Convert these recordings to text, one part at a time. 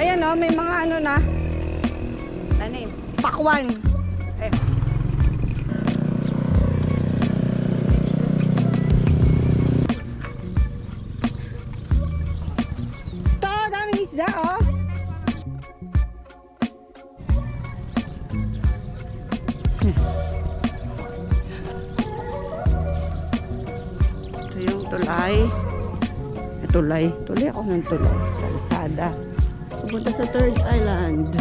Ayan o, may mga ano na. Tanim. Pakwan. Ayan. To, daming isda oh. Ito yung tulay. Tulay. Tulay ako ng tulay. Kalsada. Pupunta sa third island.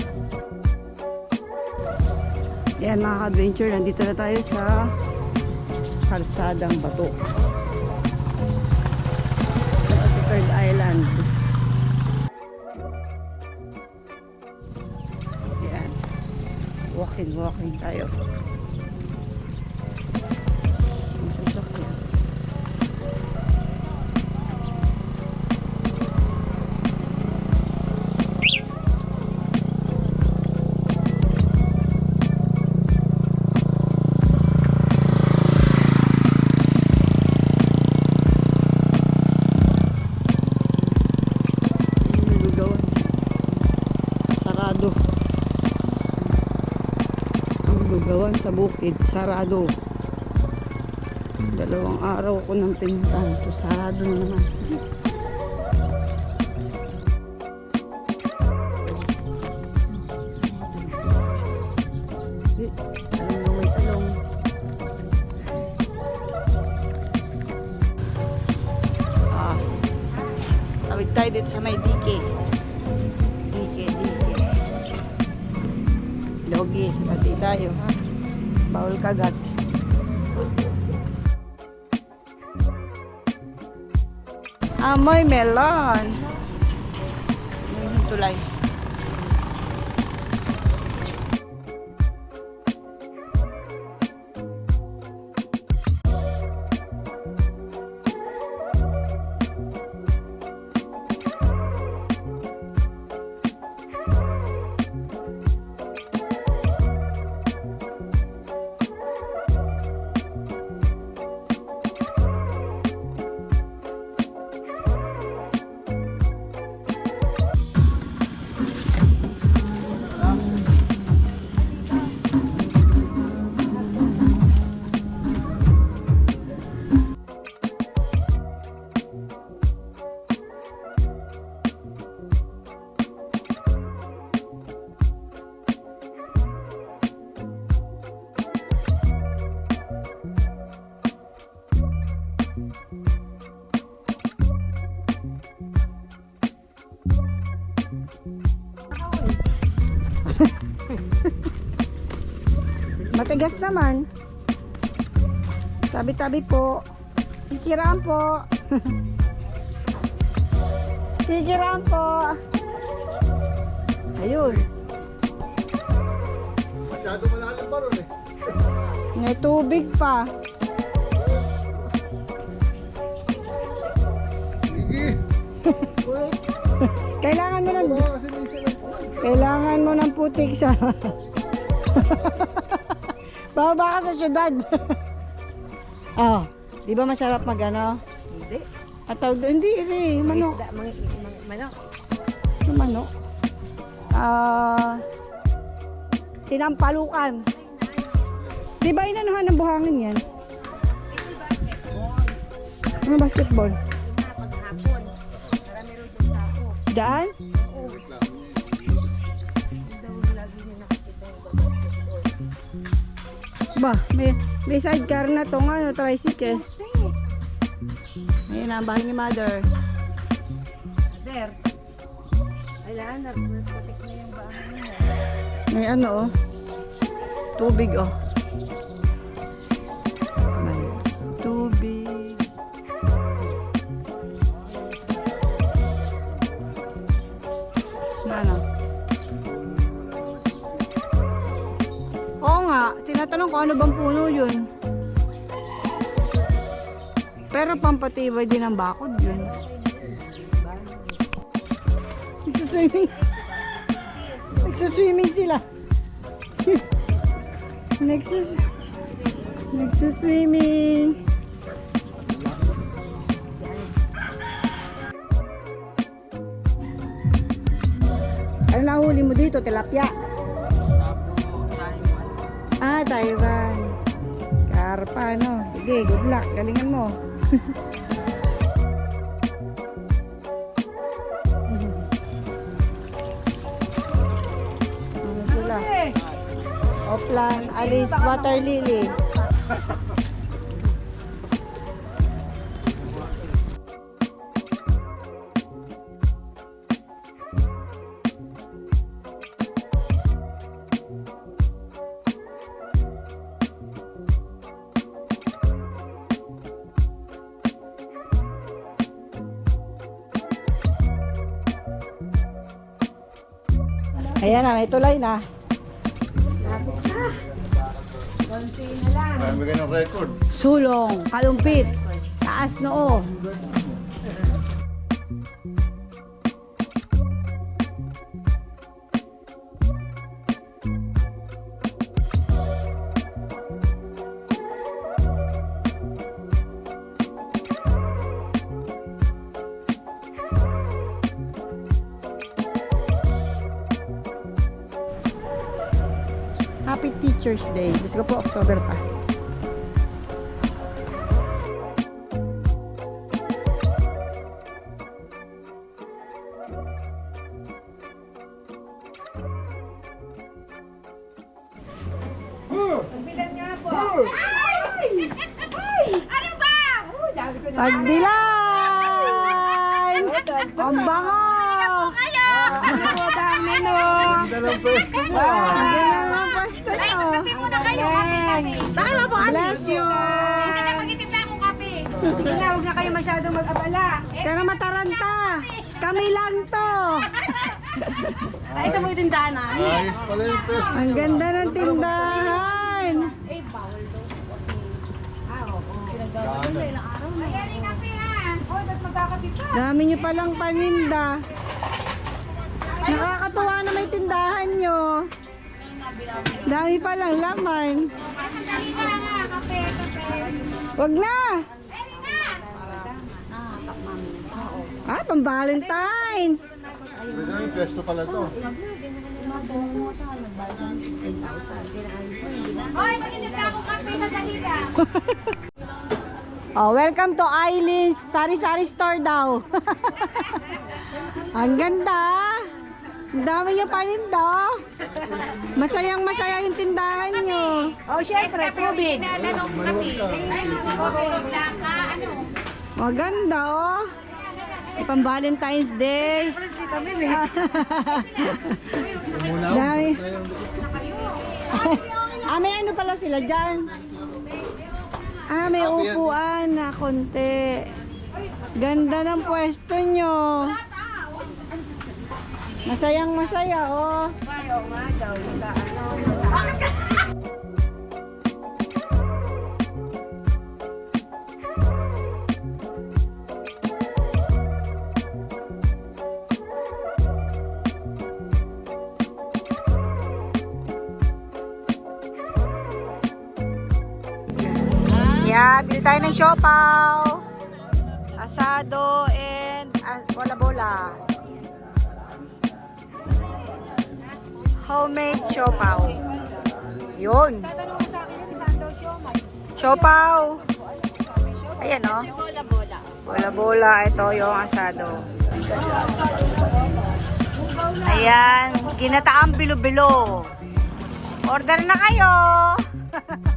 Yan mga ka-adventure. Nandito na tayo sa kalsadang bato. Ito sa third island. Yan. Walking, walking tayo. Sa bukid, sarado. Dalawang araw ko nang pinuntahan to sarado na naman. Bawal kagat. Amoy melon. Ng tulay. Matigas naman. Tabi-tabi po. Kikiraan po. Kikiraan po. Ayun. Masyado malalim pa ron eh. May tubig pa. Kailangan mo ng kailangan mo ng putik sa Bababa ka sa syudad. oh, di ba masarap magano? Hindi. At tawag doon, hindi rin, manok. Isda, mga, mga, manok. Yung manok. Ah, sinampalukan. Di ba inanuhan ng buhangin yan? Ano basketball? Daan? Ba, may, may sidecar na tong ano, tricycle. Ayun ang bahay ni mother. Kailangan na nagpatik na yung bahay niya. May ano oh. Tubig oh. Ko ano bang puno yun. Pero pampatibay din ang bakod yun. Swimming. Nagsuswimming sila. Nagsus Nagsuswimming. Ano nahuli mo dito? Tilapia? Ah, Taiwan. Karpa, no? Sige, good luck. Galingan mo. ano sila? Oplan, Alice, Water Lily. na, may tulay na. Konti na lang. Marami ka ng record. Sulong, kalumpit, taas noo. Teacher's Day. Gusto ko po October pa. Pagbilan nga po. Ay! Ay! Ano ba? Oh, sabi ko na. Pagdilan! Ang bango! Ano ang menu? Ganda ng pwesto niya. Ang ganda pasta nyo. muna kayo, kape-kape. Bakala po Bless you! Hindi na magtitimpla akong kape. Hindi na, huwag na kayo masyadong mag-abala. Kaya na mataranta. Kami lang to. Ay, ito mo yung tindahan namin. Ayos pala yung pwesto Ang ganda ng tindahan. Eh, bawal daw po kasi. Ah, oo. Pinagawa ko na ilang araw na. Yung kape ha. Oh, ba't magkakape pa? Dami nyo palang paninda. Nakakatuwa na may tindahan nyo. Dami laman. Na nga, kape, kape. Wag na. Pwede na. Ah, pang Valentine's. Ganda yung pwesto pala to. Hoy, magtitimpla akong kape sa salida. Oh, welcome to Eileen's Sari-Sari Store daw. Ang ganda. Ang dami nyo paninda. Masayang masaya yung tindahan nyo. Oh, syempre, tubig. Mayroon ka. ano? Maganda oh. Pang Valentine's Day. Dami. Ah, may ano pala sila dyan? Ah, may upuan na konti. Ganda ng pwesto nyo. Masayang masaya, oh. Ayaw nga daw. Yeah, bili tayo ng siopaw. Asado and ah, bola-bola. Homemade siopaw. Yun. Siopaw. Ayan oh. Bola-bola. Ito yung asado. Ayan. Ginataang bilo-bilo. Order na kayo.